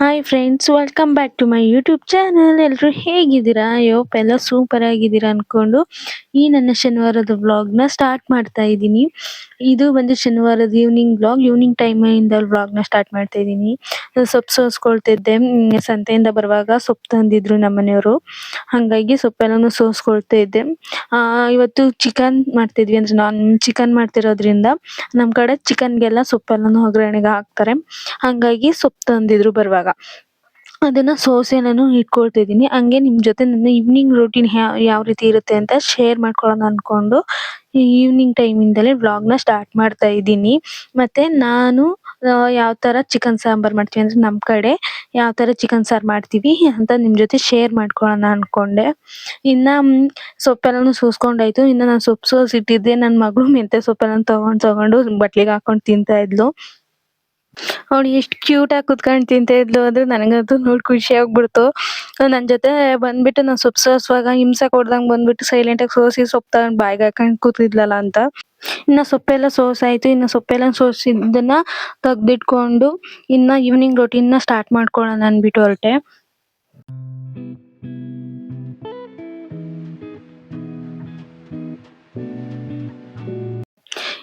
Hi friends welcome back to my YouTube channel ಎಲ್ಲರೂ ಹೇಗಿದ್ದೀರಾ? ಅಯ್ಯೋ ಎಲ್ಲ ಸೂಪರ್ ಆಗಿದ್ದೀರಾ ಅಂದ್ಕೊಂಡು ಈ ನನ್ನ ಶನಿವಾರದ ವ್ಲಾಗ್ನ ಸ್ಟಾರ್ಟ್ ಮಾಡ್ತಾ ಇದ್ದೀನಿ. ಇದು ಬಂದು ಶನಿವಾರದ ಈವ್ನಿಂಗ್ ವ್ಲಾಗ್ ಈವ್ನಿಂಗ್ ಟೈಮಿಂದ ವ್ಲಾಗ್ನ ಸ್ಟಾರ್ಟ್ ಮಾಡ್ತಾ ಇದ್ದೀನಿ. ಸೊಪ್ಪು ಸೋಸ್ಕೊಳ್ತಿದ್ದೆ. ಸಂತೆಯಿಂದ ಬರುವಾಗ ಸೊಪ್ಪು ತಂದಿದ್ರು ನಮ್ಮನೆಯವರು. ಹಾಗಾಗಿ ಸೊಪ್ಪೆಲ್ಲನೂ ಸೋಸ್ಕೊಳ್ತಾ ಇದ್ದೆ. ಇವತ್ತು ಚಿಕನ್ ಮಾಡ್ತಿದ್ವಿ. ಅಂದ್ರೆ ನಾನ್ ಚಿಕನ್ ಮಾಡ್ತಿರೋದ್ರಿಂದ ನಮ್ಮ ಕಡೆ ಚಿಕನ್ಗೆಲ್ಲ ಸೊಪ್ಪೆಲ್ಲನೂ ಒಗ್ಗರಣೆಗೆ ಹಾಕ್ತಾರೆ. ಹಾಗಾಗಿ ಸೊಪ್ಪು ತಂದಿದ್ರು ಬರುವಾಗ. ಅದನ್ನ ಸೋಸೆ ನಾನು ಇಟ್ಕೊಳ್ತಿದ್ದೀನಿ. ಹಂಗೆ ನಿಮ್ ಜೊತೆ ನನ್ನ ಈವ್ನಿಂಗ್ ರೂಟೀನ್ ಯಾವ ರೀತಿ ಇರುತ್ತೆ ಅಂತ ಶೇರ್ ಮಾಡ್ಕೊಳ್ಳೋಣ ಅನ್ಕೊಂಡು ಈವ್ನಿಂಗ್ ಟೈಮಿಂದಲೇ ವ್ಲಾಗ್ನ ಸ್ಟಾರ್ಟ್ ಮಾಡ್ತಾ ಇದ್ದೀನಿ. ಮತ್ತೆ ನಾನು ಯಾವ ತರ ಚಿಕನ್ ಸಾಂಬಾರ್ ಮಾಡ್ತೀವಿ ಅಂದ್ರೆ ನಮ್ಮ ಕಡೆ ಯಾವ ತರ ಚಿಕನ್ ಸಾರು ಮಾಡ್ತೀವಿ ಅಂತ ನಿಮ್ಮ ಜೊತೆ ಶೇರ್ ಮಾಡ್ಕೊಳ್ಳೋಣ ಅನ್ಕೊಂಡೆ. ಇನ್ನ ಸೊಪ್ಪೆಲ್ಲನೂ ಸೋಸ್ಕೊಂಡಾಯ್ತು. ಇನ್ನ ನಾನು ಸೊಪ್ಪು ಸೋಸಿಟ್ಟಿದ್ದೆ. ನನ್ನ ಮಗಳು ಮೆಂತೆ ಸೊಪ್ಪೆಲ್ಲ ತಗೊಂಡ್, ತಗೊಂಡು ಬಟ್ಲಿಗೆ ಹಾಕೊಂಡು ತಿಂತಾ ಇದ್ಲು. ಅವಳು ಎಷ್ಟು ಕ್ಯೂಟ್ ಆಗಿ ಕುತ್ಕೊಂಡು ತಿಂತಿದ್ಲು ಅಂದ್ರೆ ನನಗಂತೂ ನೋಡಿ ಖುಷಿ ಆಗ್ಬಿಡ್ತು. ನನ್ ಜೊತೆ ಬಂದ್ಬಿಟ್ಟು ನಾನು ಸೊಪ್ಪು ಸೋಸುವಾಗ ಹಿಂಸೆ ಕೊಡ್ದಂಗ್ ಬಂದ್ಬಿಟ್ಟು ಸೈಲೆಂಟ್ ಆಗಿ ಸೋಸಿ ಸೊಪ್ಪು ತಗೊಂಡ್ ಬಾಯಿಗೆ ಹಾಕೊಂಡ್ ಕೂತಿದ್ಲಲ್ಲ ಅಂತ. ಇನ್ನ ಸೊಪ್ಪೆಲ್ಲ ಸೋಸಾಯ್ತು, ಇನ್ನ ಸೊಪ್ಪೆಲ್ಲ ಸೋಸಿದ್ದನ್ನ ತೆಗ್ದಿಟ್ಕೊಂಡು ಇನ್ನ ಈವ್ನಿಂಗ್ ರೊಟೀನ್ನ ಸ್ಟಾರ್ಟ್ ಮಾಡ್ಕೊಳ್ಳೋಣ ಅನ್ಬಿಟ್ಟು ಹೊರಟೆ.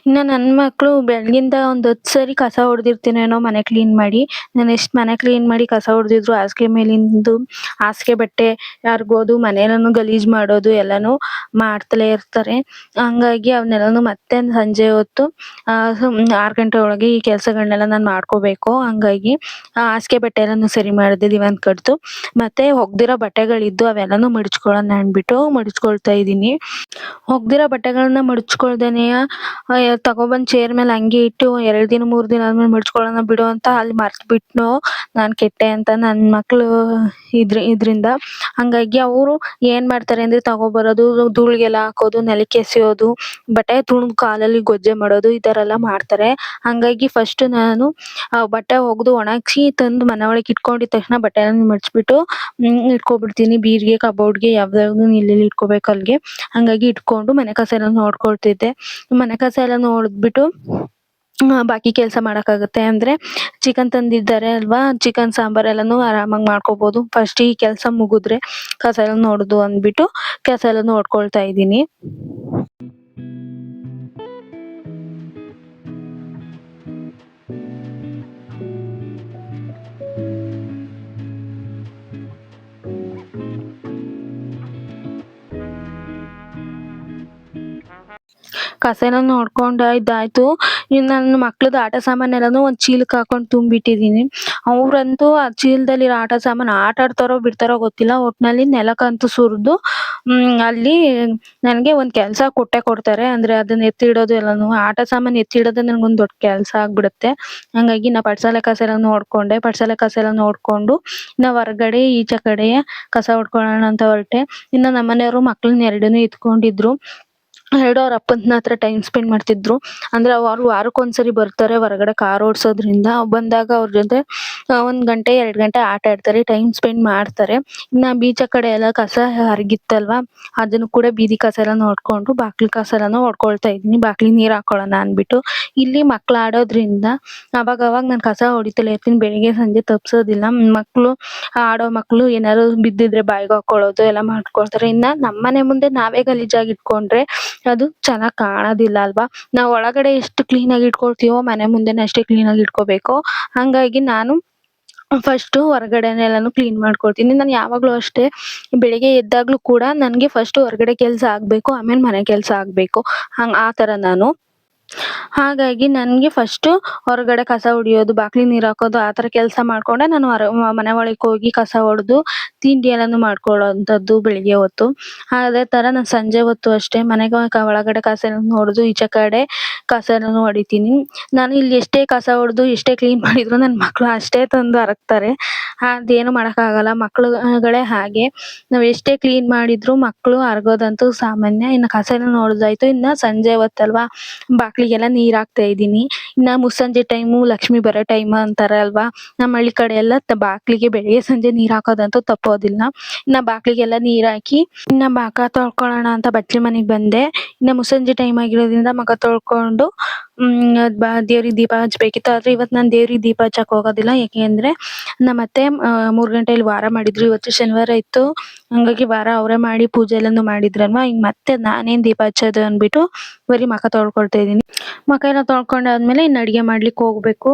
ಇನ್ನ ನನ್ ಮಕ್ಳು ಬೆಳಗಿಂದ ಒಂದ್ ಹತ್ ಸರಿ ಕಸ ಹೊಡೆದಿರ್ತೀನೇನೋ ಮನೆ ಕ್ಲೀನ್ ಮಾಡಿ, ನಾನ್ ಎಷ್ಟ್ ಮನೆ ಕ್ಲೀನ್ ಮಾಡಿ ಕಸ ಹೊಡೆದಿದ್ರು ಹಾಸಿಗೆ ಮೇಲಿಂದು ಹಾಸಿಗೆ ಬಟ್ಟೆ ಹರ್ಗೋದು ಮನೆಯೆಲ್ಲಾನು ಗಲೀಜ್ ಮಾಡೋದು ಎಲ್ಲಾನು ಮಾಡ್ತಲೇ ಇರ್ತಾರೆ. ಹಂಗಾಗಿ ಅವನ್ನೆಲ್ಲಾನು ಮತ್ತೆ ಸಂಜೆ ಹೊತ್ತು ಆರ್ ಗಂಟೆ ಒಳಗೆ ಈ ಕೆಲ್ಸಗಳನ್ನೆಲ್ಲ ನಾನ್ ಮಾಡ್ಕೋಬೇಕು. ಹಂಗಾಗಿ ಹಾಸಿಗೆ ಬಟ್ಟೆ ಎಲ್ಲಾನು ಸರಿ ಮಾಡಿದೆ ದಿವಾನ್ ಕಡ್ದು ಮತ್ತೆ ಒಗ್ದಿರೋ ಬಟ್ಟೆಗಳಿದ್ದು ಅವೆಲ್ಲಾನು ಮಡಚ್ಕೊಳ್ಳೋಣ ಅನ್ಬಿಟ್ಟು ಮಡಿಚ್ಕೊಳ್ತಾ ಇದ್ದೀನಿ. ಒಗ್ದಿರೋ ಬಟ್ಟೆಗಳನ್ನ ಮಡಚ್ಕೊಳ್ದೇನೆಯ ತಗೊಬಂದ್ ಚೇರ್ ಮೇಲೆ ಹಂಗೆ ಇಟ್ಟು ಎರಡ್ ದಿನ, ಮೂರ್ ದಿನ ಆದ್ಮೇಲೆ ಮಡಚ್ಕೊಳ್ಳೋಣ ಬಿಡು ಅಂತ ಅಲ್ಲಿ ಮರ್ತ್ ಬಿಟ್ನೋ ನಾನ್ ಕೆಟ್ಟೆ ಅಂತ ನನ್ ಮಕ್ಳು ಇದ್ರ, ಇದ್ರಿಂದ. ಹಂಗಾಗಿ ಅವ್ರು ಏನ್ ಮಾಡ್ತಾರೆ ಅಂದ್ರೆ ತಗೋಬರೋದು, ಧೂಳಿಗೆಲ್ಲ ಹಾಕೋದು ನೆಲಕ್ಕೆ ಎಸೆಯೋದು, ಬಟ್ಟೆ ತುಳ್ದ್ ಕಾಲಲ್ಲಿ ಗೊಜ್ಜೆ ಮಾಡೋದು, ಈ ತರ ಎಲ್ಲ ಮಾಡ್ತಾರೆ. ಹಂಗಾಗಿ ಫಸ್ಟ್ ನಾನು ಬಟ್ಟೆ ಒಗ್ದು ಒಣಗ್ಸಿ ತಂದು ಮನೆ ಒಳಗೆ ಇಟ್ಕೊಂಡಿದ್ ತಕ್ಷಣ ಬಟ್ಟೆ ಮಡ್ಚಿಬಿಟ್ಟು ಇಟ್ಕೊಂಡ್ಬಿಡ್ತೀನಿ ಬೀರ್ಗೆ, ಕಬೋರ್ಡ್ಗೆ ಯಾವ್ದಾದ್ರು ಎಲ್ಲೆಲ್ಲಿ ಇಟ್ಕೋಬೇಕು ಅಲ್ಲಿಗೆ ಹಂಗಾಗಿ ಇಟ್ಕೊಂಡು ಮನೆ ಕಸ ಎಲ್ಲ ನೋಡ್ಕೊಳ್ತಿದ್ದೆ. ಮನೆ ಕಸ ಎಲ್ಲ ನೋಡ್ಬಿಟ್ಟು ಬಾಕಿ ಕೆಲಸ ಮಾಡೋಕ್ಕಾಗುತ್ತೆ ಅಂದ್ರೆ ಚಿಕನ್ ತಂದಿದ್ದಾರೆ ಅಲ್ವಾ? ಚಿಕನ್ ಸಾಂಬಾರ್ ಎಲ್ಲಾನು ಆರಾಮಾಗಿ ಮಾಡ್ಕೋಬೋದು. ಫಸ್ಟ್ ಈ ಕೆಲಸ ಮುಗಿದ್ರೆ ಕಸ ಎಲ್ಲ ನೋಡೋದು ಅಂದ್ಬಿಟ್ಟು ಕಸ ಎಲ್ಲ ನೋಡ್ಕೊಳ್ತಾ ಇದೀನಿ ಕಸ ಎಲ್ಲ ನೋಡ್ಕೊಂಡ್ ಇದಾಯ್ತು ಇನ್ ನನ್ನ ಮಕ್ಳದ್ ಆಟ ಸಾಮಾನ್ ಎಲ್ಲಾನು ಒಂದ್ ಚೀಲಕ್ಕೆ ಹಾಕೊಂಡ್ ತುಂಬಿಟ್ಟಿದೀನಿ ಅವ್ರಂತೂ ಆ ಚೀಲದಲ್ಲಿರೋ ಆಟ ಸಾಮಾನ್ ಆಟ ಆಡ್ತಾರೋ ಬಿಡ್ತಾರೋ ಗೊತ್ತಿಲ್ಲ. ಒಟ್ನಲ್ಲಿ ನೆಲಕ್ಕಂತೂ ಸುರಿದು ಅಲ್ಲಿ ನನಗೆ ಒಂದ್ ಕೆಲಸ ಕೊಟ್ಟೆ ಕೊಡ್ತಾರೆ. ಅಂದ್ರೆ ಅದನ್ನ ಎತ್ತಿ ಇಡೋದು ಎಲ್ಲಾನು. ಆಟ ಸಾಮಾನ್ ಎತ್ತಿ ಇಡೋದೇ ನನ್ಗೊಂದ್ ದೊಡ್ಡ ಕೆಲಸ ಆಗ್ಬಿಡುತ್ತೆ. ಹಂಗಾಗಿ ನಾ ಪಡ್ಸಾಲೆ ಕಸ ಎಲ್ಲ ನೋಡ್ಕೊಂಡೆ. ಪಡ್ಸಾಲೆ ಕಸ ಎಲ್ಲ ನೋಡ್ಕೊಂಡು ನಾ ಹೊರಗಡೆ ಈಚೆ ಕಡೆ ಕಸ ಹೊಡ್ಕೊಳ್ಳೋಣ ಅಂತ ಹೊರಟೆ. ಇನ್ನ ನಮ್ಮನೆಯವರು ಮಕ್ಕಳನ್ನ ಎರಡನ್ನೂ ಎತ್ಕೊಂಡಿದ್ರು. ಎರಡು ಅವ್ರ ಅಪ್ಪನ ಹತ್ರ ಟೈಮ್ ಸ್ಪೆಂಡ್ ಮಾಡ್ತಿದ್ರು. ಅಂದ್ರೆ ಅವ್ರು ವಾರಕ್ಕೆ ಒಂದ್ಸರಿ ಬರ್ತಾರೆ ಹೊರಗಡೆ ಕಾರ್ ಓಡಿಸೋದ್ರಿಂದ. ಬಂದಾಗ ಅವ್ರ ಜೊತೆ ಒಂದ್ ಗಂಟೆ, ಎರಡ್ ಗಂಟೆ ಆಟ ಆಡ್ತಾರೆ ಟೈಮ್ ಸ್ಪೆಂಡ್ ಮಾಡ್ತಾರೆ. ಇನ್ನ ಬೀಚ ಕಡೆ ಎಲ್ಲ ಕಸ ಹರಗಿತ್ತಲ್ವಾ? ಅದನ್ನು ಕೂಡ ಬೀದಿ ಕಸ ಎಲ್ಲ ನೋಡ್ಕೊಂಡು, ಬಾಕ್ಲಿ ಕಸ ಎಲ್ಲಾನು ಹೊಡ್ಕೊಳ್ತಾ ಇದೀನಿ ಬಾಕ್ಲಿ ನೀರ್ ಹಾಕೊಳ್ಳೋಣ ಅನ್ಬಿಟ್ಟು ಇಲ್ಲಿ ಮಕ್ಳು ಆಡೋದ್ರಿಂದ ಅವಾಗ ಅವಾಗ ನಾನ್ ಕಸ ಹೊಡಿತಲೇ ಇರ್ತೀನಿ. ಬೆಳಿಗ್ಗೆ, ಸಂಜೆ ತಪ್ಸೋದಿಲ್ಲ. ಮಕ್ಳು, ಆಡೋ ಮಕ್ಳು ಏನಾದ್ರು ಬಿದ್ದಿದ್ರೆ ಬಾಯಿಗೆ ಹಾಕೊಳ್ಳೋದು, ಎಲ್ಲ ಮಾಡ್ಕೊಳ್ತಾರೆ. ಇನ್ನ ನಮ್ಮನೆ ಮುಂದೆ ನಾವೇ ಗಲೀಜಾಗಿ ಇಟ್ಕೊಂಡ್ರೆ ಅದು ಚೆನ್ನಾಗಿ ಕಾಣೋದಿಲ್ಲ ಅಲ್ವಾ? ನಾವ್ ಒಳಗಡೆ ಎಷ್ಟು ಕ್ಲೀನ್ ಆಗಿ ಇಟ್ಕೊಳ್ತೀವೋ ಮನೆ ಮುಂದೆನೂ ಅಷ್ಟೇ ಕ್ಲೀನ್ ಆಗಿ ಇಟ್ಕೋಬೇಕು. ಹಂಗಾಗಿ ನಾನು ಫಸ್ಟ್ ಹೊರಗಡೆನೆಲ್ಲನು ಕ್ಲೀನ್ ಮಾಡ್ಕೊಳ್ತೀನಿ. ನಾನು ಯಾವಾಗ್ಲೂ ಅಷ್ಟೇ ಬೆಳಿಗ್ಗೆ ಎದ್ದಾಗ್ಲೂ ಕೂಡ ನನಗೆ ಫಸ್ಟ್ ಹೊರಗಡೆ ಕೆಲಸ ಆಗ್ಬೇಕು, ಆಮೇಲೆ ಮನೆ ಕೆಲ್ಸ ಆಗ್ಬೇಕು. ಹಂಗ್ ತರ ನಾನು ಹಾಗಾಗಿ ನನ್ಗೆ ಫಸ್ಟ್ ಹೊರಗಡೆ ಕಸ ಹೊಡಿಯೋದು, ಬಾಕ್ಲಿ ನೀರ್ ಹಾಕೋದು, ಆ ಆತರ ಕೆಲಸ ಮಾಡ್ಕೊಂಡೆ. ನಾನು ಹೊರ ಮನೆ ಒಳಗೆ ಹೋಗಿ ಕಸ ಹೊಡೆದು, ತಿಂಡಿ ಎಲ್ಲಾನು ಮಾಡ್ಕೊಳ್ಳೋವಂಥದ್ದು ಬೆಳಿಗ್ಗೆ ಹೊತ್ತು. ಅದೇ ತರ ನಾನ್ ಸಂಜೆ ಹೊತ್ತು ಅಷ್ಟೇ ಮನೆಗೆ ಒಳಗಡೆ ಕಸ ಎಲ್ಲ ಹೊಡೆದು ಈಚೆ ಕಡೆ ಕಸ ಎಲ್ಲಾನು ಹೊಡಿತೀನಿ. ನಾನು ಇಲ್ಲಿ ಎಷ್ಟೇ ಕಸ ಹೊಡೆದು ಎಷ್ಟೇ ಕ್ಲೀನ್ ಮಾಡಿದ್ರು ನನ್ ಮಕ್ಳು ಅಷ್ಟೇ ತಂದು ಹರಗ್ತಾರೆ ಅದೇನು ಮಾಡಕ್ ಆಗಲ್ಲ ಮಕ್ಳುಗಳೇ ಹಾಗೆ. ನಾವ್ ಎಷ್ಟೇ ಕ್ಲೀನ್ ಮಾಡಿದ್ರು ಮಕ್ಳು ಹರಗೋದಂತೂ ಸಾಮಾನ್ಯ. ಇನ್ನ ಕಸ ಎಲ್ಲ ಇನ್ನು ಸಂಜೆ ಹೊತ್ತಲ್ವಾ? ಬಾಕ್ಲಿಗೆಲ್ಲ ನೀರು ನೀರ್ ಹಾಕ್ತಾ ಇದೀನಿ ಇನ್ನ ಮುಸ್ಸಂಜೆ ಟೈಮು ಲಕ್ಷ್ಮಿ ಬರೋ ಟೈಮ್ ಅಂತಾರೆ ಅಲ್ವಾ? ನಮ್ಮ ಹಳ್ಳಿ ಕಡೆ ಎಲ್ಲ ಬಾಕ್ಲಿಗೆ ಬೆಳಿಗ್ಗೆ ಸಂಜೆ ನೀರ್ ಹಾಕೋದಂತೂ ತಪ್ಪೋದಿಲ್ಲ. ಇನ್ನ ಬಾಕ್ಲಿಗೆಲ್ಲ ನೀರ್ ಹಾಕಿ, ಇನ್ನ ಬಾಕ ತೊಳ್ಕೊಳ್ಳೋಣ ಅಂತ ಬಚ್ಚಲು ಮನೆಗ್ ಬಂದೆ. ಇನ್ನ ಮುಸ್ಸಂಜೆ ಟೈಮ್ ಆಗಿರೋದ್ರಿಂದ ಮಗ ತೊಳ್ಕೊಂಡು, ಹ್ಮ್ ದೇವ್ರಿಗೆ ದೀಪ ಹಚ್ಬೇಕಿತ್ತು. ಆದ್ರೆ ಇವತ್ತು ನಾನ್ ದೇವ್ರಿಗೆ ದೀಪ ಹಚ್ಚಕ್ ಹೋಗೋದಿಲ್ಲ. ಯಾಕೆ ಅಂದ್ರೆ ನಮ್ಮ ಅತ್ತೆ ಮೂರ್ ಗಂಟೆಯಲ್ಲಿ ವಾರ ಮಾಡಿದ್ರು. ಇವತ್ತು ಶನಿವಾರ ಇತ್ತು. ಹಂಗಾಗಿ ವಾರ ಅವರೇ ಮಾಡಿ ಪೂಜೆ ಎಲ್ಲಾನು ಮಾಡಿದ್ರಲ್ವಾ? ಈಗ ಮತ್ತೆ ನಾನೇನ್ ದೀಪ ಹಚ್ಚೋದು ಅಂದ್ಬಿಟ್ಟು ಬರೀ ಮಕ ತೊಳ್ಕೊಳ್ತಾ ಇದೀನಿ ಮಕ ಎಲ್ಲ ತೊಳ್ಕೊಂಡಾದ್ಮೇಲೆ ಇನ್ನು ಅಡಿಗೆ ಮಾಡ್ಲಿಕ್ಕೆ ಹೋಗ್ಬೇಕು.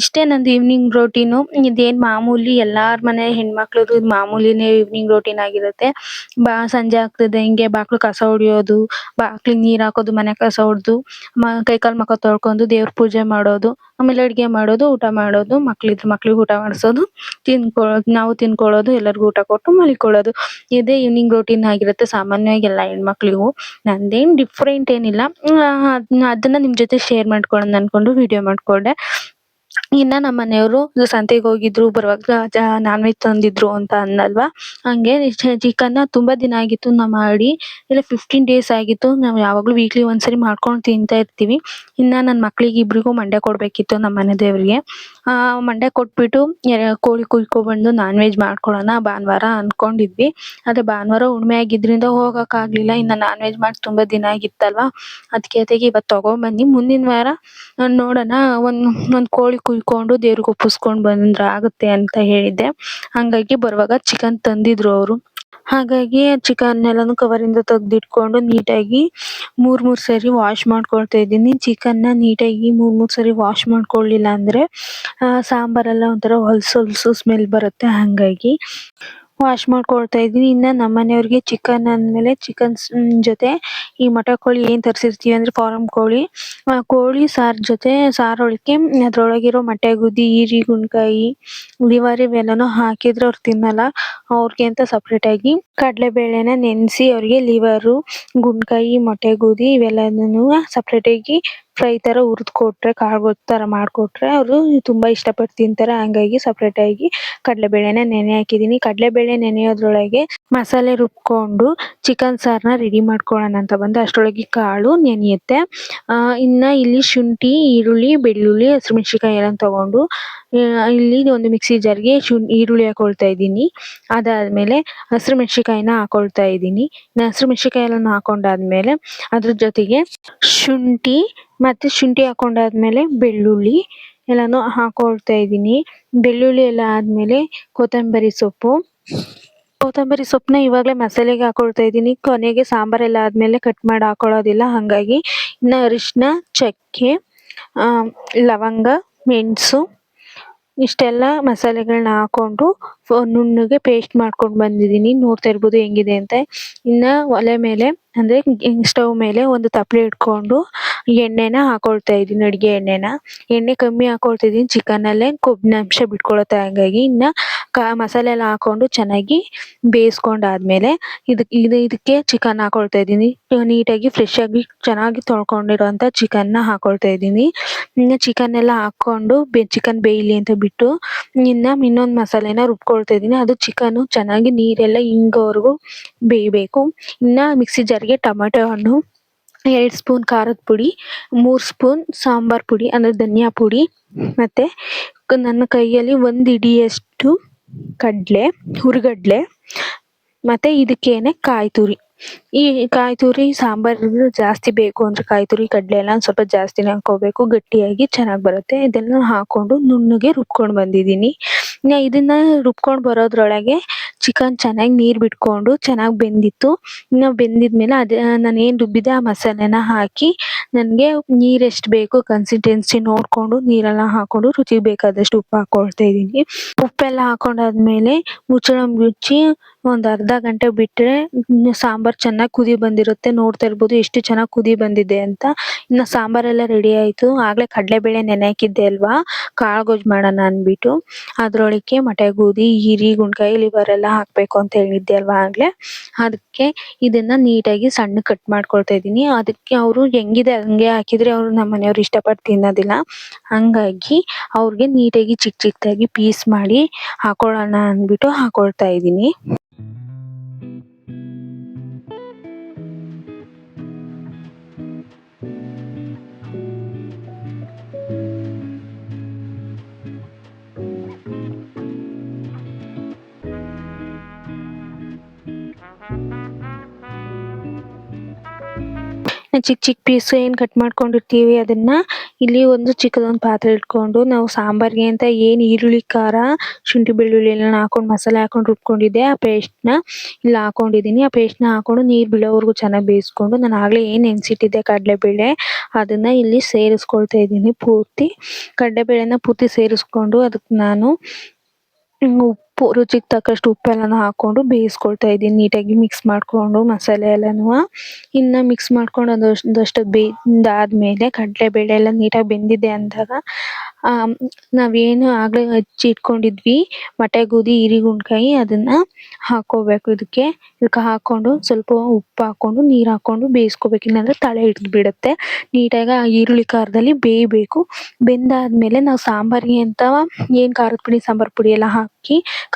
ಇಷ್ಟೇ ನಂದು ಈವ್ನಿಂಗ್ ರೋಟೀನು ಇದೇನ್ ಮಾಮೂಲಿ ಎಲ್ಲಾರ್ ಮನೆ ಹೆಣ್ಮಕ್ಳದು ಮಾಮೂಲಿನೇ ಈವ್ನಿಂಗ್ ರೊಟೀನ್ ಆಗಿರುತ್ತೆ. ಬಾ, ಸಂಜೆ ಆಗ್ತದೆ, ಹಿಂಗೆ ಬಾಕ್ಲು ಕಸ ಹೊಡಿಯೋದು, ಬಾಕ್ಲಿಗ್ ನೀರ್ ಹಾಕೋದು, ಮನೆ ಕಸ ಹೊಡ್ದು ಕೈ ಕಾಲ್ ಮುಖ ತೊಳ್ಕೊಂಡು ದೇವ್ರ ಪೂಜೆ ಮಾಡೋದು. ಆಮೇಲೆ ಅಡಿಗೆ ಮಾಡೋದು, ಊಟ ಮಾಡೋದು, ಮಕ್ಳಿದ್ರೆ ಮಕ್ಳಿಗೆ ಊಟ ಮಾಡ್ಸೋದು ತಿನ್ಕೊಳ್ಳೋದು ನಾವು ತಿನ್ಕೊಳ್ಳೋದು, ಎಲ್ಲರಿಗೂ ಊಟ ಕೊಟ್ಟು ಮಲ್ಕೊಳ್ಳೋದು. ಇದೇ ಈವ್ನಿಂಗ್ ರೂಟೀನ್ ಆಗಿರುತ್ತೆ ಸಾಮಾನ್ಯವಾಗಿ ಎಲ್ಲ ಹೆಣ್ಮಕ್ಳಿಗೂ. ನಂದೇನು ಡಿಫ್ರೆಂಟ್ ಏನಿಲ್ಲ. ಅದನ್ನ ನಿಮ್ ಜೊತೆ ಶೇರ್ ಮಾಡ್ಕೊಳ್ಳೋಣ ಅನ್ಕೊಂಡು ವಿಡಿಯೋ ಮಾಡ್ಕೊಂಡೆ. ಇನ್ನ ನಮ್ಮ ಮನೆಯವರು ಸಂತೆಗೆ ಹೋಗಿದ್ರು, ಬರುವಾಗ ನಾನ್ ವೆಜ್ ತಂದಿದ್ರು ಅಂತ ಅಂದ್ನಲ್ವಾ ಹಂಗೆ ಚಿಕನ್ ತುಂಬಾ ದಿನ ಆಗಿತ್ತು ನಾ ಮಾಡಿ, ಇಲ್ಲ ಫಿಫ್ಟೀನ್ ಡೇಸ್ ಆಗಿತ್ತು, ನಾವ್ ಯಾವಾಗ್ಲೂ ವೀಕ್ಲಿ ಒಂದ್ಸರಿ ಮಾಡ್ಕೊಂಡ್ ತಿಂತಾ ಇರ್ತೀವಿ. ಇನ್ನ ನನ್ ಮಕ್ಳಿಗೆ ಇಬ್ರಿಗೂ ಮಂಡೆ ಕೊಡ್ಬೇಕಿತ್ತು ನಮ್ಮ ಮನೆ ದೇವ್ರಿಗೆ. ಆ ಮಂಡೆ ಕೊಟ್ಬಿಟ್ಟು ಕೋಳಿ ಕುಯ್ಕೊಬಂದು ಬಂದು ನಾನ್ ವೆಜ್ ಮಾಡ್ಕೊಳ್ಳೋಣ ಭಾನುವಾರ ಅನ್ಕೊಂಡಿದ್ವಿ. ಆದ್ರೆ ಭಾನುವಾರ ಹುಣ್ಣಿಮೆ ಆಗಿದ್ರಿಂದ ಹೋಗಕ್ ಆಗ್ಲಿಲ್ಲ ಇನ್ನ ನಾನ್ ವೆಜ್ ಮಾಡಿ ತುಂಬಾ ದಿನ ಆಗಿತ್ತಲ್ವಾ? ಅದಕ್ಕೆ ಅತ್ತಿಗೆ ಇವತ್ ತಗೊಂಡ್ಬನ್ನಿ ಮುಂದಿನ ವಾರ ನೋಡೋಣ. ಒಂದ್ ಒಂದ್ ಕೋಳಿ ಕುಯ್ಕೊಂಡು ದೇವ್ರಿಗೆ ಒಪ್ಪಿಸ್ಕೊಂಡ್ ಬಂದ್ರೆ ಆಗುತ್ತೆ ಅಂತ ಹೇಳಿದ್ದೆ. ಹಂಗಾಗಿ ಬರುವಾಗ ಚಿಕನ್ ತಂದಿದ್ರು ಅವರು. ಹಾಗಾಗಿ ಚಿಕನ್ ಎಲ್ಲಾನು ಕವರ್ ಇಂದ ನೀಟ್ ನೀಟಾಗಿ ಮೂರ್ ಮೂರ್ ಸರಿ ವಾಶ್ ಮಾಡ್ಕೊಳ್ತಾ ಇದೀನಿ ಚಿಕನ್ನ ನೀಟಾಗಿ ಮೂರ್ ಮೂರ್ ಸರಿ ವಾಶ್ ಮಾಡ್ಕೊಳ್ಳಿಲ್ಲ ಅಂದ್ರೆ ಸಾಂಬಾರ್ ಎಲ್ಲ ಒಂತರ ಹೊಲ್ಸು ಹೊಲ್ಸು ಸ್ಮೆಲ್ ಬರುತ್ತೆ ಹಂಗಾಗಿ. ವಾಶ್ ಮಾಡ್ಕೊಳ್ತಾ ಇದೀನಿ ಇನ್ನ ನಮ್ ಮನೆಯವರಿಗೆ ಚಿಕನ್ ಅಂದ್ಮೇಲೆ ಚಿಕನ್ ಜೊತೆ ಈ ಮಟ ಕೋಳಿ ಏನ್ ತರ್ಸಿರ್ತೀವಿ ಅಂದ್ರೆ ಫಾರಂ ಕೋಳಿ. ಆ ಕೋಳಿ ಸಾರ್ ಜೊತೆ ಸಾರ್ ಒಳಕ್ಕೆ ಅದ್ರೊಳಗಿರೋ ಮೊಟ್ಟೆ ಗುದ್ದಿ, ಈರಿ, ಗುಂಡ್ಕಾಯಿ ಲಿವರ್ ಇವೆಲ್ಲನೂ ಹಾಕಿದ್ರೆ ಅವ್ರು ತಿನ್ನಲ್ಲ. ಅವ್ರಿಗೆ ಅಂತ ಸಪರೇಟ್ ಆಗಿ ಕಡಲೆ ಬೇಳೆನ ನೆನೆಸಿ ಅವ್ರಿಗೆ ಲಿವರು ಗುಂಡ್ಕಾಯಿ, ಮೊಟ್ಟೆ ಗುದ್ದಿ ಇವೆಲ್ಲಾನು ಸಪರೇಟ್ ಆಗಿ ಫ್ರೈ ತರ ಹುರಿದು ಕೊಟ್ರೆ ಕಾಳು ತರ ಮಾಡ್ಕೊಟ್ರೆ ಅವರು ತುಂಬಾ ಇಷ್ಟಪಟ್ಟು ತಿಂತಾರೆ. ಹಂಗಾಗಿ ಸಪರೇಟ್ ಆಗಿ ಕಡಲೆ ಬೇಳೆನ ನೆನೆ ಹಾಕಿದೀನಿ. ಕಡಲೆ ಬೇಳೆ ನೆನೆಯೋದ್ರೊಳಗೆ ಮಸಾಲೆ ರುಬ್ಕೊಂಡು ಚಿಕನ್ ಸಾರ್ನ ರೆಡಿ ಮಾಡ್ಕೊಳ್ಳೋಣ ಅಂತ ಬಂದೆ ಅಷ್ಟರೊಳಗೆ ಕಾಳು ನೆನೆಯುತ್ತೆ. ಇನ್ನ ಇಲ್ಲಿ ಶುಂಠಿ, ಈರುಳ್ಳಿ, ಬೆಳ್ಳುಳ್ಳಿ, ಹಸಿಮೆಣಸಿನಕಾಯಿ ಎಲ್ಲ ತಗೊಂಡು ಇಲ್ಲಿ ಒಂದು ಮಿಕ್ಸಿ ಜಾರ್ಗೆ ಈರುಳ್ಳಿ ಹಾಕೊಳ್ತಾ ಇದ್ದೀನಿ. ಅದಾದ್ಮೇಲೆ ಹಸಿರು ಮೆಣಸಿನಕಾಯಿನ ಹಾಕೊಳ್ತಾ ಇದ್ದೀನಿ. ಹಸಿರು ಮೆಣಸಿನಕಾಯಿ ಎಲ್ಲ ಹಾಕೊಂಡಾದ್ಮೇಲೆ ಅದ್ರ ಜೊತೆಗೆ ಶುಂಠಿ ಮತ್ತೆ ಶುಂಠಿ ಹಾಕೊಂಡಾದ್ಮೇಲೆ ಬೆಳ್ಳುಳ್ಳಿ ಎಲ್ಲಾನು ಹಾಕೊಳ್ತಾ ಇದ್ದೀನಿ. ಬೆಳ್ಳುಳ್ಳಿ ಎಲ್ಲ ಆದ್ಮೇಲೆ ಕೊತ್ತಂಬರಿ ಸೊಪ್ಪು. ಕೊತ್ತಂಬರಿ ಸೊಪ್ಪನ್ನ ಇವಾಗಲೇ ಮಸಾಲೆಗೆ ಹಾಕೊಳ್ತಾ ಇದ್ದೀನಿ. ಕೊನೆಗೆ ಸಾಂಬಾರೆಲ್ಲ ಆದಮೇಲೆ ಕಟ್ ಮಾಡಿ ಹಾಕೊಳ್ಳೋದಿಲ್ಲ. ಹಾಗಾಗಿ ಇನ್ನ ಅರಿಶಿನ ಚಕ್ಕೆ ಲವಂಗ, ಮೆಣಸು ಇಷ್ಟೆಲ್ಲ ಮಸಾಲೆಗಳನ್ನ ಹಾಕೊಂಡು ನುಣ್ಣಗೆ ಪೇಸ್ಟ್ ಮಾಡ್ಕೊಂಡು ಬಂದಿದ್ದೀನಿ. ನೋಡ್ತಾ ಇರ್ಬೋದು ಹೆಂಗಿದೆ ಅಂತ. ಇನ್ನು ಒಲೆ ಮೇಲೆ ಅಂದರೆ ಸ್ಟವ್ ಮೇಲೆ ಒಂದು ತಪ್ಪಲೆ ಇಟ್ಕೊಂಡು ಎಣ್ಣೆನ ಹಾಕೊಳ್ತಾ ಇದೀನಿ ಅಡಿಗೆ ಎಣ್ಣೆನ. ಎಣ್ಣೆ ಕಮ್ಮಿ ಹಾಕೊಳ್ತಾ ಇದೀನಿ ಚಿಕನ್ ಅಲ್ಲೇ ಕೊಬ್ಬಿನ ಅಂಶ ಬಿಟ್ಕೊಳತ್ತೆ. ಹಂಗಾಗಿ ಇನ್ನ ಮಸಾಲೆ ಎಲ್ಲ ಹಾಕೊಂಡು ಚೆನ್ನಾಗಿ ಬೇಯಿಸ್ಕೊಂಡಾದ್ಮೇಲೆ ಇದಕ್ ಇದಕ್ಕೆ ಚಿಕನ್ ಹಾಕೊಳ್ತಾ ಇದೀನಿ ನೀಟಾಗಿ ಫ್ರೆಶ್ ಆಗಿ ಚೆನ್ನಾಗಿ ತೊಳ್ಕೊಂಡಿರುವಂತ ಚಿಕನ್ನ ಹಾಕೊಳ್ತಾ ಇದೀನಿ ಇನ್ನ ಚಿಕನ್ ಎಲ್ಲ ಹಾಕೊಂಡು ಚಿಕನ್ ಬೇಯಲಿ ಅಂತ ಬಿಟ್ಟು ಇನ್ನ ಇನ್ನೊಂದ್ ಮಸಾಲೆನ ರುಬ್ಕೊಳ್ತಾ ಇದೀನಿ ಅದು ಚಿಕನ್ ಚೆನ್ನಾಗಿ ನೀರೆಲ್ಲ ಇಂಗೋವರೆಗೂ ಬೇಯಬೇಕು. ಇನ್ನ ಮಿಕ್ಸಿ ಜಾರ್ಗೆ ಟೊಮೆಟೊ ಹಣ್ಣು ಎರಡ್ ಸ್ಪೂನ್ ಖಾರದ ಪುಡಿ, ಮೂರು ಸ್ಪೂನ್ ಸಾಂಬಾರ್ ಪುಡಿ, ಅಂದರೆ ಧನಿಯಾ ಪುಡಿ, ಮತ್ತೆ ನನ್ನ ಕೈಯಲ್ಲಿ ಒಂದು ಇಡಿಯಷ್ಟು ಕಡಲೆ, ಹುರ್ಗಡ್ಲೆ, ಮತ್ತೆ ಇದಕ್ಕೇನೆ ಕಾಯಿ ತುರಿ ಈ ಕಾಯಿ ತುರಿ ಸಾಂಬಾರ್ ಜಾಸ್ತಿ ಬೇಕು ಅಂದರೆ ಕಾಯಿ ತುರಿ ಕಡಲೆ ಎಲ್ಲ ಸ್ವಲ್ಪ ಜಾಸ್ತಿನೇ ಹಾಕೋಬೇಕು, ಗಟ್ಟಿಯಾಗಿ ಚೆನ್ನಾಗಿ ಬರುತ್ತೆ. ಇದೆಲ್ಲ ಹಾಕೊಂಡು ನುಣ್ಣಗೆ ರುಬ್ಕೊಂಡು ಬಂದಿದ್ದೀನಿ. ಇದನ್ನು ಇದನ್ನ ರುಬ್ಕೊಂಡು ಬರೋದ್ರೊಳಗೆ ಚಿಕನ್ ಚೆನ್ನಾಗಿ ನೀರು ಬಿಟ್ಕೊಂಡು ಚೆನ್ನಾಗಿ ಬೆಂದಿತ್ತು. ಇನ್ನ ಬೆಂದಿದ್ಮೇಲೆ ಅದೇ ನಾನು ಏನು ರುಬ್ಬಿದ್ದೆ ಆ ಮಸಾಲೆನ ಹಾಕಿ ನನಗೆ ನೀರು ಎಷ್ಟು ಬೇಕು ಕನ್ಸಿಸ್ಟೆನ್ಸಿ ನೋಡ್ಕೊಂಡು ನೀರೆಲ್ಲ ಹಾಕೊಂಡು ರುಚಿಗೆ ಬೇಕಾದಷ್ಟು ಉಪ್ಪು ಹಾಕ್ಕೊಳ್ತಾ ಇದ್ದೀನಿ. ಉಪ್ಪೆಲ್ಲ ಹಾಕ್ಕೊಂಡಾದ್ಮೇಲೆ ಮುಚ್ಚಳ ಮುಚ್ಚಿ ಒಂದ್ ಅರ್ಧ ಗಂಟೆ ಬಿಟ್ರೆ ಸಾಂಬಾರ್ ಚೆನ್ನಾಗ್ ಕುದಿ ಬಂದಿರುತ್ತೆ. ನೋಡ್ತಾ ಇರ್ಬೋದು ಎಷ್ಟು ಚೆನ್ನಾಗ್ ಕುದಿ ಬಂದಿದೆ ಅಂತ. ಇನ್ನ ಸಾಂಬಾರ್ ಎಲ್ಲ ರೆಡಿ ಆಯ್ತು. ಆಗ್ಲೇ ಕಡ್ಲೆ ಬೇಳೆ ನೆನೆ ಹಾಕಿದ್ದೆ ಅಲ್ವಾ? ಕಾಳು ಗೊಜ್ಜು ಮಾಡೋಣ ಅಂದ್ಬಿಟ್ಟು. ಅದ್ರೊಳಕ್ಕೆ ಮಟೆ ಗೋಧಿ, ಹಿರಿ, ಗುಂಡ್ಕಾಯಿ, ಲಿವರ್ ಹಾಕ್ಬೇಕು ಅಂತ ಹೇಳಿದ್ದೆ ಅಲ್ವಾ ಆಗ್ಲೇ? ಅದಕ್ಕೆ ಇದನ್ನ ನೀಟಾಗಿ ಸಣ್ಣ ಕಟ್ ಮಾಡ್ಕೊಳ್ತಾ ಇದೀನಿ ಅದಕ್ಕೆ ಅವರು ಹೆಂಗಿದೆ ಹಂಗೆ ಹಾಕಿದ್ರೆ ಅವ್ರು ನಮ್ಮ ಮನೆಯವ್ರು ಇಷ್ಟಪಟ್ಟು ತಿನ್ನೋದಿಲ್ಲ. ಹಂಗಾಗಿ ಅವ್ರಿಗೆ ನೀಟಾಗಿ ಚಿಕ್ಕ ಚಿಕ್ಕದಾಗಿ ಪೀಸ್ ಮಾಡಿ ಹಾಕೊಳ್ಳೋಣ ಅಂದ್ಬಿಟ್ಟು ಹಾಕೊಳ್ತಾ ಇದೀನಿ. ಚಿಕ್ಕ ಚಿಕ್ಕ ಪೀಸ್ ಏನ್ ಕಟ್ ಮಾಡ್ಕೊಂಡಿರ್ತೀವಿ ಅದನ್ನ ಇಲ್ಲಿ ಒಂದು ಚಿಕ್ಕದೊಂದು ಪಾತ್ರೆ ಇಟ್ಕೊಂಡು ನಾವು ಸಾಂಬಾರ್ಗೆ ಅಂತ ಏನ್ ಈರುಳ್ಳಿ, ಖಾರ, ಶುಂಠಿ, ಬೆಳ್ಳುಳ್ಳಿ ಎಲ್ಲ ಹಾಕೊಂಡು ಮಸಾಲೆ ಹಾಕೊಂಡು ರುಬ್ಕೊಂಡಿದ್ದೆ. ಆ ಪೇಸ್ಟ್ನ ಇಲ್ಲಿ ಹಾಕೊಂಡಿದೀನಿ. ಆ ಪೇಸ್ಟ್ನ ಹಾಕೊಂಡು ನೀರ್ ಬಿಳೋವರೆಗೂ ಚೆನ್ನಾಗಿ ಬೇಯಿಸ್ಕೊಂಡು ನಾನು ಆಗ್ಲೇ ಏನ್ ನೆನ್ಸಿಟ್ಟಿದ್ದೆ ಕಡಲೆಬೇಳೆ ಅದನ್ನ ಇಲ್ಲಿ ಸೇರಿಸ್ಕೊಳ್ತಾ ಇದ್ದೀನಿ ಪೂರ್ತಿ. ಕಡಲೆಬೇಳೆನ ಪೂರ್ತಿ ಸೇರಿಸ್ಕೊಂಡು ಅದಕ್ಕೆ ನಾನು ರುಚಿಗೆ ತಕ್ಕಷ್ಟು ಉಪ್ಪೆಲ್ಲನೂ ಹಾಕೊಂಡು ಬೇಯಿಸ್ಕೊಳ್ತಾ ಇದ್ದೀನಿ. ನೀಟಾಗಿ ಮಿಕ್ಸ್ ಮಾಡ್ಕೊಂಡು ಮಸಾಲೆ ಎಲ್ಲನೂ. ಇನ್ನು ಮಿಕ್ಸ್ ಮಾಡ್ಕೊಂಡು ಅದಷ್ಟು ಬೆಂದಾದ್ಮೇಲೆ ಕಡಲೆಬೇಳೆ ಎಲ್ಲ ನೀಟಾಗಿ ಬೆಂದಿದೆ ಅಂದಾಗ ನಾವೇನು ಆಗಲೇ ಹಚ್ಚಿ ಇಟ್ಕೊಂಡಿದ್ವಿ. ಮಟೆಗೋದಿ ಹಿರಿಗುಂಡ್ಕಾಯಿ ಅದನ್ನ ಹಾಕ್ಕೋಬೇಕು ಇದಕ್ಕೆ. ಇದಕ್ಕೆ ಹಾಕೊಂಡು ಸ್ವಲ್ಪ ಉಪ್ಪು ಹಾಕೊಂಡು ನೀರು ಹಾಕೊಂಡು ಬೇಯಿಸ್ಕೋಬೇಕು. ಇಲ್ಲಾಂದರೆ ತಳೆ ಹಿಡಿದು ಬಿಡುತ್ತೆ ನೀಟಾಗಿ ಆ ಈರುಳ್ಳಿ ಖಾರದಲ್ಲಿ ಬೇಯಬೇಕು. ಬೆಂದಾದ್ಮೇಲೆ ನಾವು ಸಾಂಬಾರಿಗೆ ಅಂತ ಏನು ಖಾರದ ಪುಡಿ, ಸಾಂಬಾರ್ ಪುಡಿ ಎಲ್ಲ ಹಾಕಿ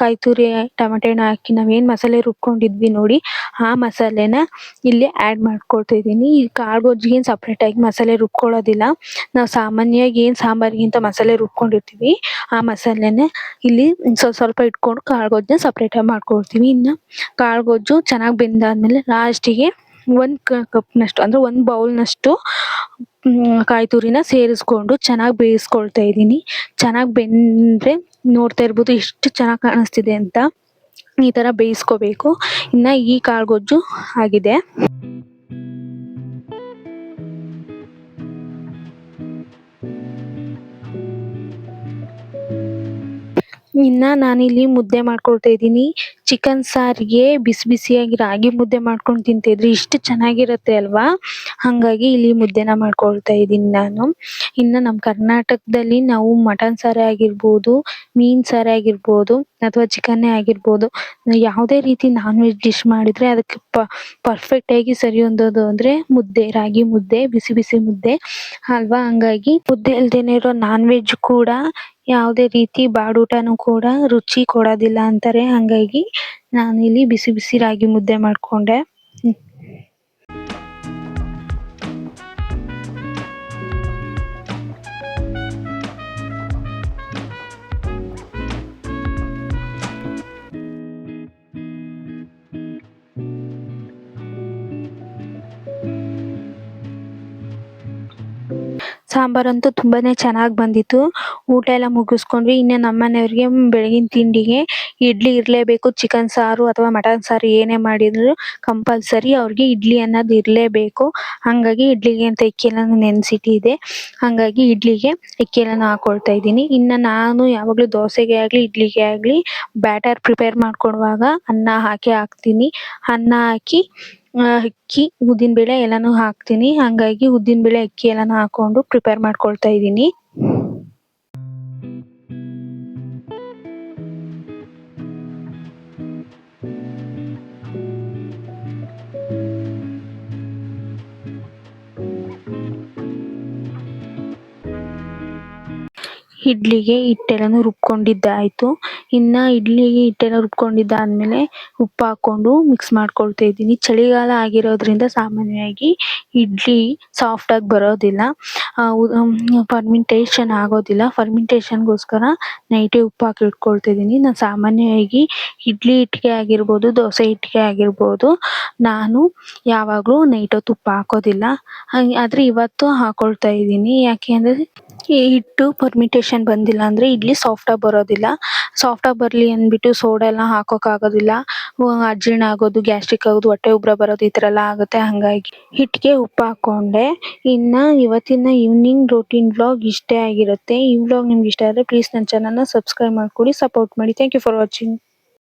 ಕಾಯಿ ತುರಿ ಟೊಮೆಟೊ ಹಣ್ಣು ಹಾಕಿ ನಾವೇನ್ ಮಸಾಲೆ ರುಬ್ಕೊಂಡಿದ್ವಿ ನೋಡಿ, ಆ ಮಸಾಲೆನ ಇಲ್ಲಿ ಆಡ್ ಮಾಡ್ಕೊಳ್ತಿದ್ದೀನಿ ಈ ಈ ಕಾಳ್ಗೊಜ್ಜಿಗೆ ಏನು ಸಪ್ರೇಟ್ ಆಗಿ ಮಸಾಲೆ ರುಬ್ಕೊಳ್ಳೋದಿಲ್ಲ. ನಾವು ಸಾಮಾನ್ಯವಾಗಿ ಏನು ಸಾಂಬಾರಿಗಿಂತ ಮಸಾಲೆ ರುಬ್ಕೊಂಡಿರ್ತೀವಿ, ಆ ಮಸಾಲೆನ ಇಲ್ಲಿ ಸ್ವಲ್ಪ ಸ್ವಲ್ಪ ಇಟ್ಕೊಂಡು ಕಾಳ್ಗೊಜ್ಜನ್ನ ಸಪ್ರೇಟ್ ಆಗಿ ಮಾಡ್ಕೊಳ್ತೀವಿ. ಕಾಳು ಗೊಜ್ಜು ಚೆನ್ನಾಗಿ ಬೆಂದಾದ್ಮೇಲೆ ಲಾಸ್ಟಿಗೆ ಒಂದ್ ಕಪ್ನಷ್ಟು ಅಂದ್ರೆ ಒಂದ್ ಬೌಲ್ನಷ್ಟು ಕಾಯಿ ತುರಿನ ಸೇರಿಸ್ಕೊಂಡು ಚೆನ್ನಾಗಿ ಬೇಯಿಸ್ಕೊಳ್ತಾ ಇದ್ದೀನಿ. ಚೆನ್ನಾಗಿ ಬೆಂದ್ರೆ ನೋಡ್ತಾ ಇರ್ಬೋದು ಎಷ್ಟು ಚೆನ್ನಾಗಿ ಕಾಣಿಸ್ತಿದೆ ಅಂತ ಈ ತರ ಬೇಯಿಸ್ಕೋಬೇಕು. ಇನ್ನ ಈ ಕಾಳ್ಗೊಜ್ಜು ಆಗಿದೆ. ಇನ್ನ ಇಲ್ಲಿ ಮುದ್ದೆ ಮಾಡ್ಕೊಳ್ತಾ ಇದ್ದೀನಿ. ಚಿಕನ್ ಸಾರಿಗೆ, ಬಿಸಿ ಬಿಸಿಯಾಗಿ ರಾಗಿ ಮುದ್ದೆ ಮಾಡ್ಕೊಂಡು ತಿಂತಿದ್ರೆ. ಇಷ್ಟು ಚೆನ್ನಾಗಿರುತ್ತೆ ಅಲ್ವಾ? ಹಂಗಾಗಿ ಇಲ್ಲಿ ಮುದ್ದೆನ ಮಾಡ್ಕೊಳ್ತಾ ಇದ್ದೀನಿ ನಾನು. ಇನ್ನ ನಮ್ ಕರ್ನಾಟಕದಲ್ಲಿ ನಾವು ಮಟನ್ ಸಾರೇ ಆಗಿರ್ಬೋದು, ಮೀನ್ ಸಾರೇ ಆಗಿರ್ಬೋದು, ಅಥವಾ ಚಿಕನ್ನೇ ಆಗಿರ್ಬೋದು, ಯಾವುದೇ ರೀತಿ ನಾನ್ ವೆಜ್ ಡಿಶ್ ಮಾಡಿದ್ರೆ ಅದಕ್ಕೆ ಪರ್ಫೆಕ್ಟ್ ಆಗಿ ಸರಿ ಹೊಂದೋದು ಅಂದ್ರೆ ಮುದ್ದೆ, ರಾಗಿ ಮುದ್ದೆ, ಬಿಸಿ ಬಿಸಿ ಮುದ್ದೆ, ಅಲ್ವಾ? ಹಂಗಾಗಿ ಮುದ್ದೆ ಇಲ್ದೇನೆ ಇರೋ ನಾನ್ ವೆಜ್ ಕೂಡ ಯಾವುದೇ ರೀತಿ ಬಾಡೂಟನು ಕೂಡ ರುಚಿ ಕೊಡೋದಿಲ್ಲ ಅಂತಾರೆ. ಹಂಗಾಗಿ ನಾನಿಲ್ಲಿ ಬಿಸಿ ಬಿಸಿ ರಾಗಿ ಮುದ್ದೆ ಮಾಡ್ಕೊಂಡೆ. ಸಾಂಬಾರಂತೂ ತುಂಬಾನೇ ಚೆನ್ನಾಗ್ ಬಂದಿತ್ತು. ಊಟ ಎಲ್ಲ ಮುಗಿಸ್ಕೊಂಡ್ವಿ. ಇನ್ನು ನಮ್ಮ ಮನೆಯವರಿಗೆ ಬೆಳಗಿನ ತಿಂಡಿಗೆ ಇಡ್ಲಿ ಇರ್ಲೇಬೇಕು. ಚಿಕನ್ ಸಾರು ಅಥವಾ ಮಟನ್ ಸಾರು ಏನೇ ಮಾಡಿದ್ರು ಕಂಪಲ್ಸರಿ ಅವ್ರಿಗೆ ಇಡ್ಲಿ ಅನ್ನೋದು ಇರ್ಲೇಬೇಕು. ಹಂಗಾಗಿ ಇಡ್ಲಿಗೆ ಅಂತ ಎಲ್ಲ ನೆನ್ಸಿಟ್ಟಿದ್ದೆ ಹಂಗಾಗಿ ಇಡ್ಲಿಗೆ ಅಕ್ಕಿ ಎಲ್ಲಾನು ಹಾಕೊಳ್ತಾ ಇದ್ದೀನಿ. ಇನ್ನ ನಾನು ಯಾವಾಗ್ಲೂ ದೋಸೆಗೆ ಆಗ್ಲಿ, ಇಡ್ಲಿಗೆ ಆಗ್ಲಿ, ಬ್ಯಾಟರ್ ಪ್ರಿಪೇರ್ ಮಾಡ್ಕೊಡುವಾಗ ಅನ್ನ ಹಾಕಿ ಹಾಕ್ತೀನಿ. ಅನ್ನ ಹಾಕಿ ಅಕ್ಕಿ ಉದ್ದಿನ ಬೇಳೆ ಎಲ್ಲಾನು ಹಾಕ್ತೀನಿ. ಹಂಗಾಗಿ ಉದ್ದಿನ ಬೇಳೆ ಅಕ್ಕಿ ಎಲ್ಲಾನು ಹಾಕೊಂಡು ಪ್ರಿಪೇರ್ ಮಾಡ್ಕೊಳ್ತಾ ಇದೀನಿ. ಇಡ್ಲಿಗೆ ಹಿಟ್ಟೆಲ್ಲನೂ ರುಬ್ಕೊಂಡಿದ್ದಾಯಿತು. ಇನ್ನ ಇಡ್ಲಿಗೆ ಹಿಟ್ಟೆಲ್ಲ ರುಬ್ಕೊಂಡಿದ್ದಾದ್ಮೇಲೆ ಉಪ್ಪು ಹಾಕೊಂಡು ಮಿಕ್ಸ್ ಮಾಡ್ಕೊಳ್ತಾ ಇದ್ದೀನಿ. ಚಳಿಗಾಲ ಆಗಿರೋದ್ರಿಂದ ಸಾಮಾನ್ಯವಾಗಿ ಇಡ್ಲಿ ಸಾಫ್ಟ್ ಆಗಿ ಬರೋದಿಲ್ಲ. ಫರ್ಮೆಂಟೇಷನ್ ಆಗೋದಿಲ್ಲ. ಫರ್ಮೆಂಟೇಷನ್ಗೋಸ್ಕರ ನೈಟೇ ಉಪ್ಪು ಹಾಕಿ ಇಟ್ಕೊಳ್ತಾ ಇದ್ದೀನಿ. ನಾನು ಸಾಮಾನ್ಯವಾಗಿ ಇಡ್ಲಿ ಹಿಟ್ಟಿಗೆ ಆಗಿರ್ಬೋದು, ದೋಸೆ ಹಿಟ್ಟಿಗೆ ಆಗಿರ್ಬೋದು, ನಾನು ಯಾವಾಗಲೂ ನೈಟ್ ಹೊತ್ತು ಉಪ್ಪು ಹಾಕೋದಿಲ್ಲ. ಆದರೆ ಇವತ್ತು ಹಾಕ್ಕೊಳ್ತಾ ಇದ್ದೀನಿ. ಯಾಕೆ ಅಂದ್ರೆ ಈ ಹಿಟ್ಟು ಪರ್ಮಿಟೇಷನ್ ಬಂದಿಲ್ಲ ಅಂದ್ರೆ ಇಡ್ಲಿ ಸಾಫ್ಟ್ ಆಗಿ ಬರೋದಿಲ್ಲ. ಸಾಫ್ಟ್ ಆಗಿ ಬರ್ಲಿ ಅಂದ್ಬಿಟ್ಟು ಸೋಡಾ ಎಲ್ಲ ಹಾಕೋಕ್ ಆಗೋದಿಲ್ಲ ಅಜೀರ್ಣ ಆಗೋದು ಗ್ಯಾಸ್ಟ್ರಿಕ್ ಆಗೋದು, ಹೊಟ್ಟೆ ಉಬ್ರ ಬರೋದು ಈ ತರ ಎಲ್ಲ ಆಗುತ್ತೆ. ಹಂಗಾಗಿ ಹಿಟ್ಟಿಗೆ ಉಪ್ಪು ಹಾಕೊಂಡೆ. ಇನ್ನ ಇವತ್ತಿನ ಈವ್ನಿಂಗ್ ರೂಟೀನ್ ವ್ಲಾಗ್ ಇಷ್ಟೇ ಆಗಿರುತ್ತೆ. ಈ ವ್ಲಾಗ್ ನಿಮ್ಗೆ ಇಷ್ಟ ಆದ್ರೆ ಪ್ಲೀಸ್ ನನ್ನ ಚಾನೆಲ್ನ ಸಬ್ಸ್ಕ್ರೈಬ್ ಮಾಡ್ಕೊಡಿ ಸಪೋರ್ಟ್ ಮಾಡಿ. Thank you for watching